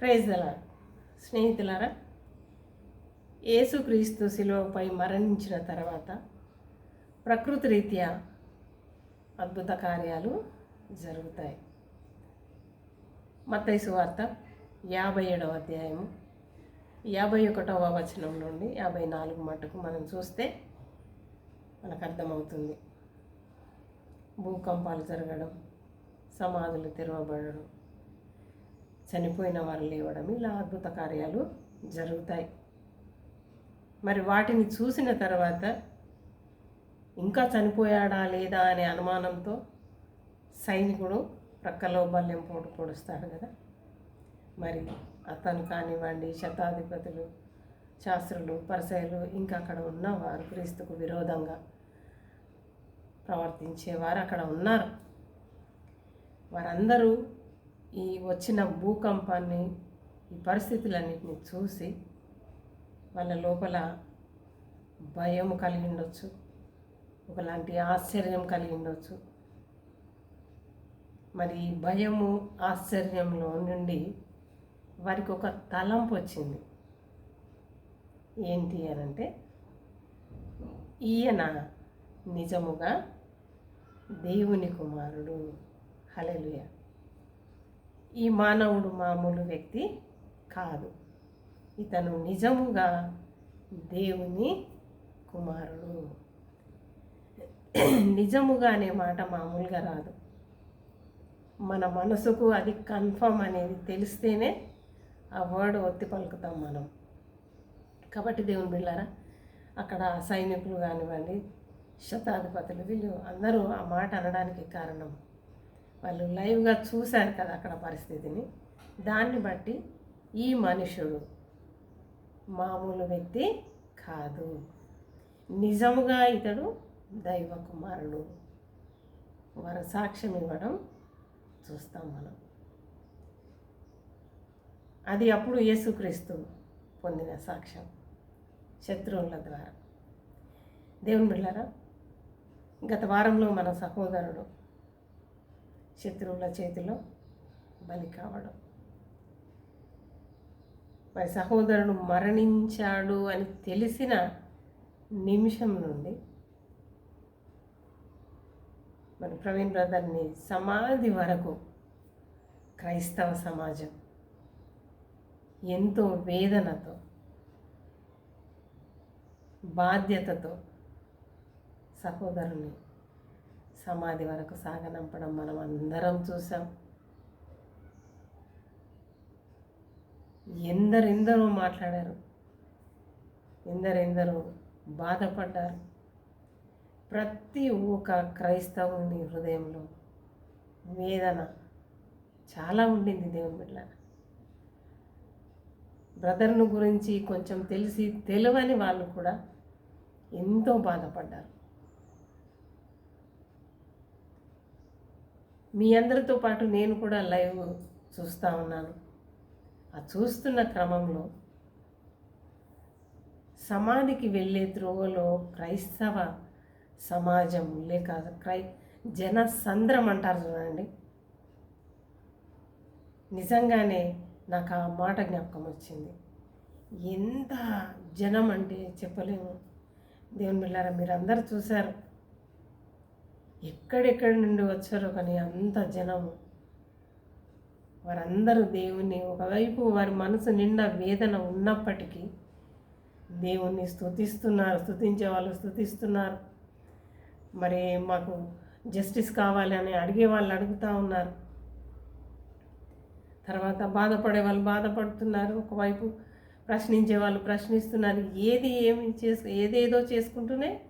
Praise స్నేహితులారా యేసుక్రీస్తు శిలువపై మరణించిన తర్వాత ప్రకృతి రీత్యా అద్భుత కార్యాలు జరుగుతాయి. మత్తైసు వార్త యాభై ఏడవ అధ్యాయము యాభై ఒకటవ వచనం నుండి యాభై నాలుగు మటుకు మనం చూస్తే మనకు అర్థమవుతుంది. భూకంపాలు జరగడం సమాధులు తెరవబడడం చనిపోయిన వారు లేవడం ఇలా అద్భుత కార్యాలు జరుగుతాయి. మరి వాటిని చూసిన తర్వాత ఇంకా చనిపోయాడా లేదా అనే అనుమానంతో సైనికుడు ప్రక్కలో బల్యం పోటు పొడుస్తాడు కదా. మరి అతను కానివ్వండి శతాధిపతులు శాస్త్రులు పరిసయలు ఇంకా అక్కడ ఉన్నవారు క్రీస్తుకు విరోధంగా ప్రవర్తించేవారు అక్కడ ఉన్నారు. వారందరూ ఈ వచ్చిన భూకంపాన్ని ఈ పరిస్థితులన్నిటిని చూసి వాళ్ళ లోపల భయం కలిగి ఉండొచ్చు. ఒకలాంటి ఆశ్చర్యం కలిగి ఉండొచ్చు. మరి ఈ భయము ఆశ్చర్యంలో నుండి వారికి ఒక తలంపు వచ్చింది. ఏంటి అని అంటే ఈయన నిజముగా దేవుని కుమారుడు. హలెలుయా ఈ మానవుడు మామూలు వ్యక్తి కాదు. ఇతను నిజముగా దేవుని కుమారుడు. నిజముగా అనే మాట మామూలుగా రాదు. మన మనసుకు అది కన్ఫర్మ్ అనేది తెలిస్తేనే ఆ వర్డ్ ఒత్తి పలుకుతాం మనం. కాబట్టి దేవుని బిళ్ళారా అక్కడ సైనికులు కానివ్వండి శతాధిపతులు వీళ్ళు అందరూ ఆ మాట అనడానికి కారణం. వాళ్ళు లైవ్గా చూశారు కదా అక్కడ పరిస్థితిని. దాన్ని బట్టి ఈ మనుషుడు మామూలు వ్యక్తి కాదు. నిజముగా ఇతడు దైవ కుమారుడు. వారు సాక్ష్యం ఇవ్వడం చూస్తాం మనం. అది అప్పుడు యేసుక్రీస్తు పొందిన సాక్ష్యం శత్రువుల ద్వారా. దేవుని బిళ్ళారా గత వారంలో మన సహోదరుడు శత్రువుల చేతిలో బలి కావడం. మరి సహోదరుడు మరణించాడు అని తెలిసిన నిమిషం నుండి మరి ప్రవీణ్ బ్రదర్ని సమాధి వరకు క్రైస్తవ సమాజం ఎంతో వేదనతో బాధ్యతతో సహోదరుని సమాధి వరకు సాగనంపడం మనం అందరం చూసాం ఎందరెందరో మాట్లాడారు. ఎందరెందరో బాధపడ్డారు. ప్రతి ఒక్క క్రైస్తవుని హృదయంలో వేదన చాలా ఉండింది దేవుని బిడ్డ బ్రదర్ను గురించి కొంచెం తెలిసి తెలియని వాళ్ళు కూడా ఎంతో బాధపడ్డారు. మీ అందరితో పాటు నేను కూడా లైవ్ చూస్తూ ఉన్నాను. ఆ చూస్తున్న క్రమంలో సమాధికి వెళ్ళే త్రోవలో క్రైస్తవ సమాజం లేక క్రై జన సంద్రం అంటారు చూడండి. నిజంగానే నాకు ఆ మాట జ్ఞాపకం వచ్చింది. ఎంత జనం అంటే చెప్పలేము. దేవుని బిళ్ళారా మీరు అందరు చూశారు. ఎక్కడెక్కడి నుండి వచ్చారో కానీ అంత జనము వారందరూ దేవుణ్ణి ఒకవైపు వారి మనసు నిండా వేదన ఉన్నప్పటికీ దేవుణ్ణి స్తుతిస్తున్నారు స్తుతించే వాళ్ళు స్తుతిస్తున్నారు. మరి మాకు జస్టిస్ కావాలి అని అడిగే వాళ్ళు అడుగుతూ ఉన్నారు. తర్వాత బాధపడే వాళ్ళు బాధపడుతున్నారు. ఒకవైపు ప్రశ్నించే వాళ్ళు ప్రశ్నిస్తున్నారు. ఏది ఏమి చేసు ఏదేదో చేసుకుంటూనే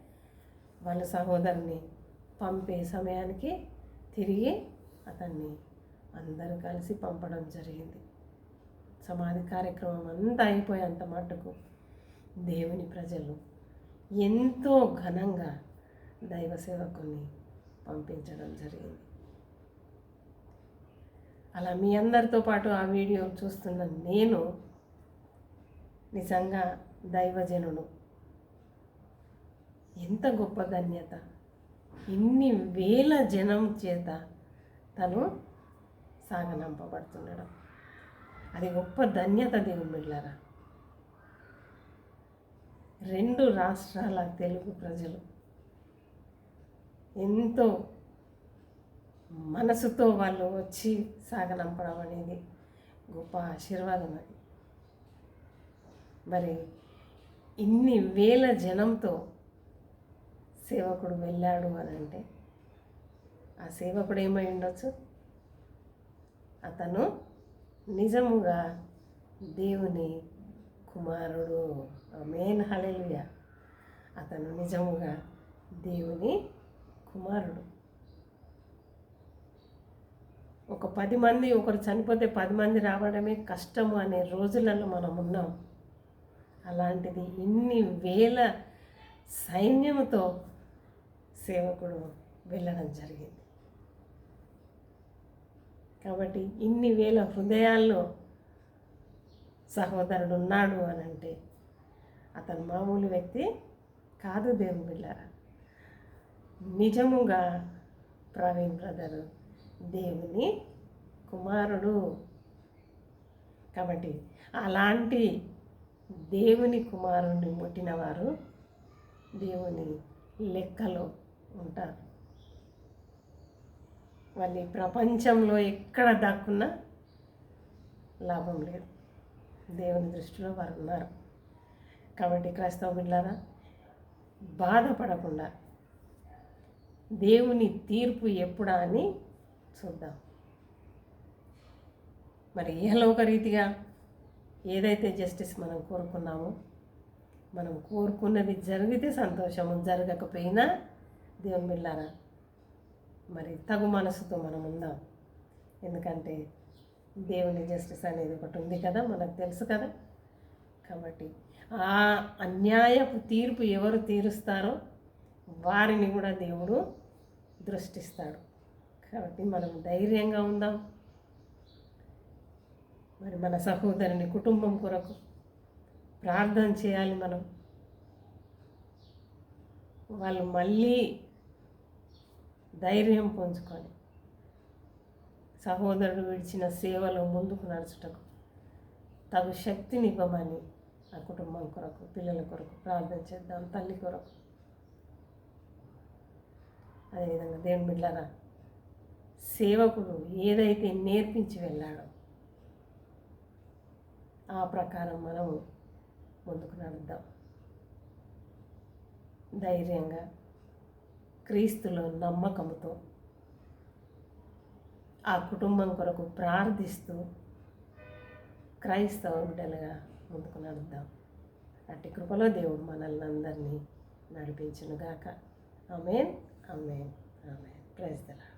వాళ్ళ సహోదరుని పంపే సమయానికి తిరిగి అతన్ని అందరూ కలిసి పంపడం జరిగింది. సమాధి కార్యక్రమం అంతా అయిపోయేంత మట్టుకు దేవుని ప్రజలు ఎంతో ఘనంగా దైవ సేవకుని పంపించడం జరిగింది. అలా మీ అందరితో పాటు ఆ వీడియో చూస్తున్న నేను నిజంగా దైవజనుడు. ఎంత గొప్ప ధన్యత. ఇన్ని వేల జనం చేత తను సాగనంపబడుతున్నాడు. అది గొప్ప ధన్యత దేవుని బిడ్డారా రెండు రాష్ట్రాల తెలుగు ప్రజలు ఎంతో మనసుతో వాళ్ళు వచ్చి సాగనంపడం అనేది గొప్ప ఆశీర్వాదం అది. మరి ఇన్ని వేల జనంతో సేవకుడు వెళ్ళాడు అని అంటే ఆ సేవకుడు ఏమై ఉండొచ్చు? అతను నిజముగా దేవుని కుమారుడు. మెయిన్ హలెలుయ అతను నిజముగా దేవుని కుమారుడు. ఒక పది మంది ఒకరు చనిపోతే పది మంది రావడమే కష్టము అనే రోజులలో మనం ఉన్నాం. అలాంటిది ఇన్ని వేల సైన్యముతో సేవకుడు వెళ్ళడం జరిగింది. కాబట్టి ఇన్ని వేల హృదయాల్లో సహోదరుడు ఉన్నాడు అని అంటే అతను మామూలు వ్యక్తి కాదు దేవుని బిళ్ళారా నిజముగా ప్రవీణ్ బ్రదర్ దేవుని కుమారుడు. కాబట్టి అలాంటి దేవుని కుమారుణ్ణి ముట్టిన వారు దేవుని లెక్కలో ఉంటారు. వాళ్ళు ఈ ప్రపంచంలో ఎక్కడ దాక్కున్నా లాభం లేదు. దేవుని దృష్టిలో వారు ఉన్నారు. కాబట్టి క్రైస్తవ బిడ్డారా బాధపడకుండా దేవుని తీర్పు ఎప్పుడా అని చూద్దాం. మరి ఏలోక రీతిగా ఏదైతే జస్టిస్ మనం కోరుకున్నామో మనం కోరుకున్నది జరిగితే సంతోషము జరగకపోయినా దేవుని బిడ్డారా మరి తగు మనసుతో మనం ఉందాం. ఎందుకంటే దేవుని జస్టిస్ అనేది ఒకటి ఉంది కదా మనకు తెలుసు కదా. కాబట్టి ఆ అన్యాయపు తీర్పు ఎవరు తీరుస్తారో వారిని కూడా దేవుడు దృష్టిస్తాడు. కాబట్టి మనం ధైర్యంగా ఉందాం. మరి మన సహోదరుని కుటుంబం కొరకు ప్రార్థన చేయాలి మనం. వాళ్ళు మళ్ళీ ధైర్యం పొందుకొని సహోదరుడు విడిచిన సేవలో ముందుకు నడుచుటకు తగు శక్తినివ్వమని ఆ కుటుంబం కొరకు పిల్లల కొరకు ప్రార్థన చేద్దాం తల్లి కొరకు. అదేవిధంగా దేవుని బిడ్డారా సేవకుడు ఏదైతే నేర్పించి వెళ్ళాడో ఆ ప్రకారం మనం ముందుకు నడుద్దాం. ధైర్యంగా క్రీస్తులో నమ్మకంతో ఆ కుటుంబం కొరకు ప్రార్థిస్తూ క్రైస్తవ బిడ్డలుగా ముందుకు నడుద్దాం. అట్టి కృపలో దేవుడు మనల్ని అందరినీ నడిపించునుగాక. Amen amen amen. ప్రైజ్ దలా